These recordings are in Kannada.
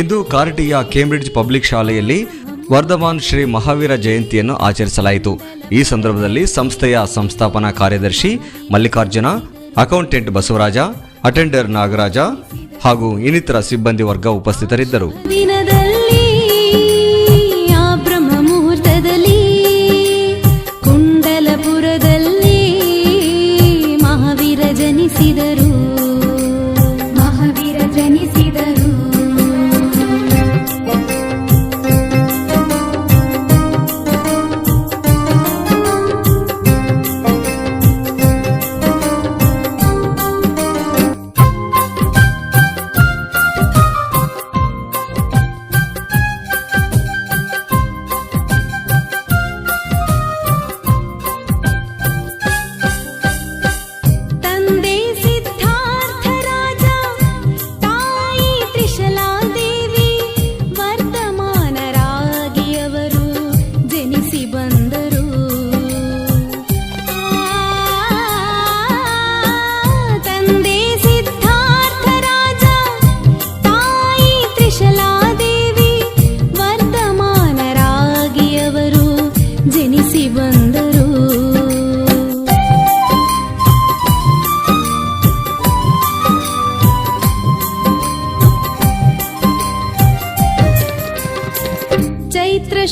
ಇಂದು ಕಾರಟಿಯ ಕೇಂಬ್ರಿಡ್ಜ್ ಪಬ್ಲಿಕ್ ಶಾಲೆಯಲ್ಲಿ ವರ್ಧಮಾನ್ ಶ್ರೀ ಮಹಾವೀರ ಜಯಂತಿಯನ್ನು ಆಚರಿಸಲಾಯಿತು. ಈ ಸಂದರ್ಭದಲ್ಲಿ ಸಂಸ್ಥೆಯ ಸಂಸ್ಥಾಪನಾ ಕಾರ್ಯದರ್ಶಿ ಮಲ್ಲಿಕಾರ್ಜುನ, ಅಕೌಂಟೆಂಟ್ ಬಸವರಾಜ, ಅಟೆಂಡರ್ ನಾಗರಾಜ ಹಾಗೂ ಇನ್ನಿತರ ಸಿಬ್ಬಂದಿ ವರ್ಗ ಉಪಸ್ಥಿತರಿದ್ದರು.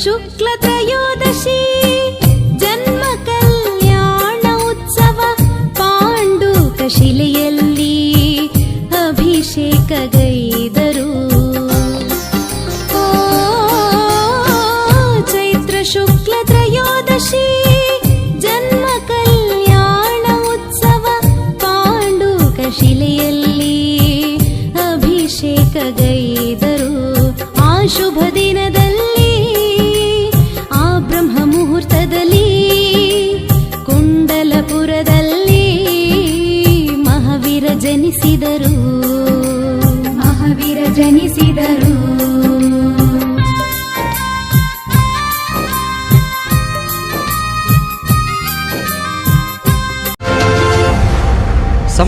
ಚೈತ್ರ ಶುಕ್ಲ ತ್ರಯೋದಶಿ ಜನ್ಮ ಕಲ್ಯಾಣ ಉತ್ಸವ ಪಾಂಡುಕ ಶಿಲೆಯಲ್ಲಿ ಅಭಿಷೇಕ ಗೈದರು ಓ, ಚೈತ್ರ ಶುಕ್ಲ ತ್ರಯೋದಶಿ ಜನ್ಮ ಕಲ್ಯಾಣ ಉತ್ಸವ ಪಾಂಡುಕ ಶಿಲೆಯಲ್ಲಿ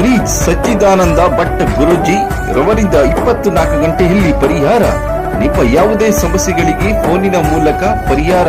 ಶ್ರೀ ಸಚ್ಚಿದಾನಂದ ಭಟ್ ಗುರುಜಿ ರವರಿಂದ ಇಪ್ಪತ್ತು ನಾಲ್ಕು ಗಂಟೆಯಲ್ಲಿ ಪರಿಹಾರ. ನಿಮ್ಮ ಯಾವುದೇ ಸಮಸ್ಯೆಗಳಿಗೆ ಫೋನಿನ ಮೂಲಕ ಪರಿಹಾರ.